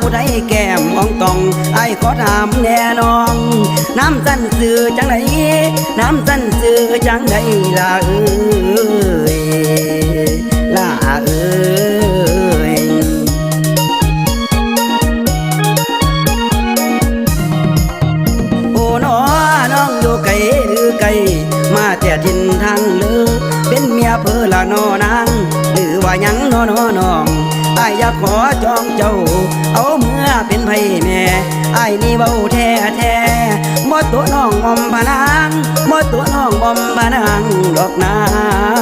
ผู้ใดแก้มอ่องตองไอ้ขอถามแน่น้อง น้ำสั้นสื่อจังไดน้ำสั้นสื่อจังไดล่ะเออ องอายอยากขอจองเจ้า เอาเมื่อเป็นไพ่แม่อายนี่เบาแท้แท้มดตัวน้องบอมพนางมดตัวน้องบอมพนางดอกนาง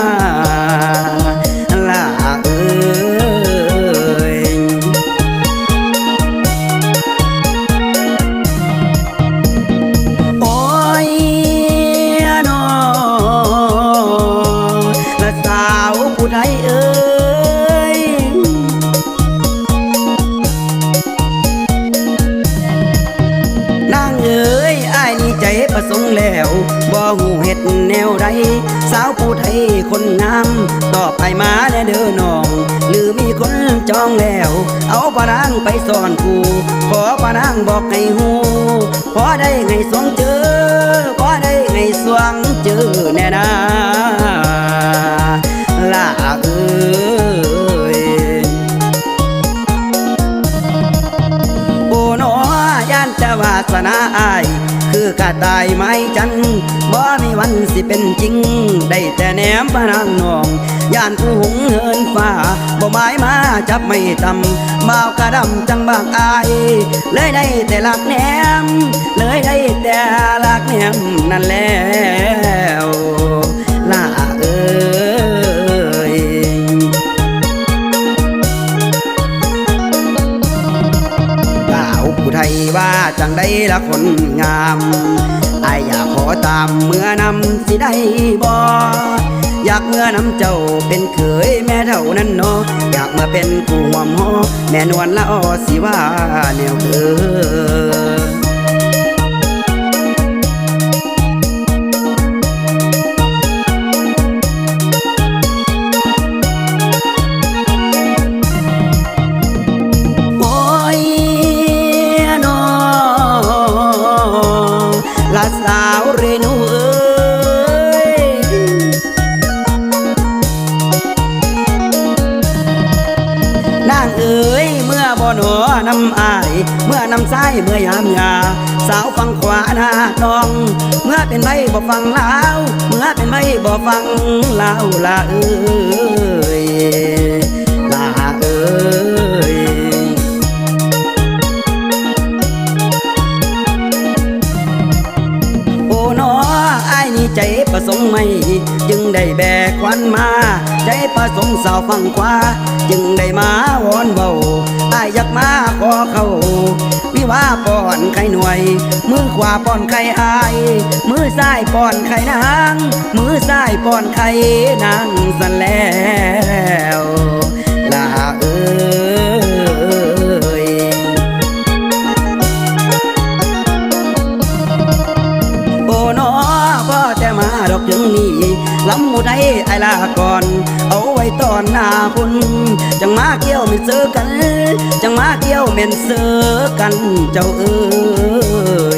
นี่ใจประสงแล้วบ่หูเห็ดแนวใดสาวผู้ไทยคนงามตอบไปมาแน่เด้อน้อง หรือมีคนจองแล้ว เอาปานางไปสอนกูขอปานางบอกให้หูพอได้ไงสวงเจอพอได้ไงสวงเจอแน่นา คือกะตายไม้จันบ่มีวันสิเป็นจริง ได้แต่แนมพนางนองย่านผู้หงเหินฟ้าบ่หมายมาจับไม่ตำบ่าวกระดำจังบางอาย เลยได้แต่ลักแนม เลยได้แต่ลักแนมนั่นแล้ว ว่าจังได้ละคนงามไออยากขอตามเมื่อนำสิได้บออยากเมื่อนำเจ้าเป็นเขยแม่เท่านั้นเนาะอยากมาเป็นผู้ห่วมหอแม่นวลละออสิว่าแนวเออ อบ่หนอนำอาย เมื่อนำซ้ายเมื่อยามยา สาวฟังขวาหน้าดอง เมื่อเป็นใบบ่ฟังลาว เมื่อเป็นใบบ่ฟังลาวละเอ้ย สงไม่จึงได้แบกควันมาใจประสงค์สาวฟังขวาจึงได้มาวอนเบาไอ้ายอยากมาขอเขาวิวาป้อนไข่หน่วย มือขวาป้อนไข่อาย มือซ้ายป้อนไข่นาง มือซ้ายป้อนไข่นางสันแล้วล นี้ลำหมูได้ไอลาก่อน เอาไว้ตอนหน้าคุณจังมาเกี่ยวเม็นเสือกัน จังมาเกี่ยวเม็นเสือกันเจ้าเอ้ย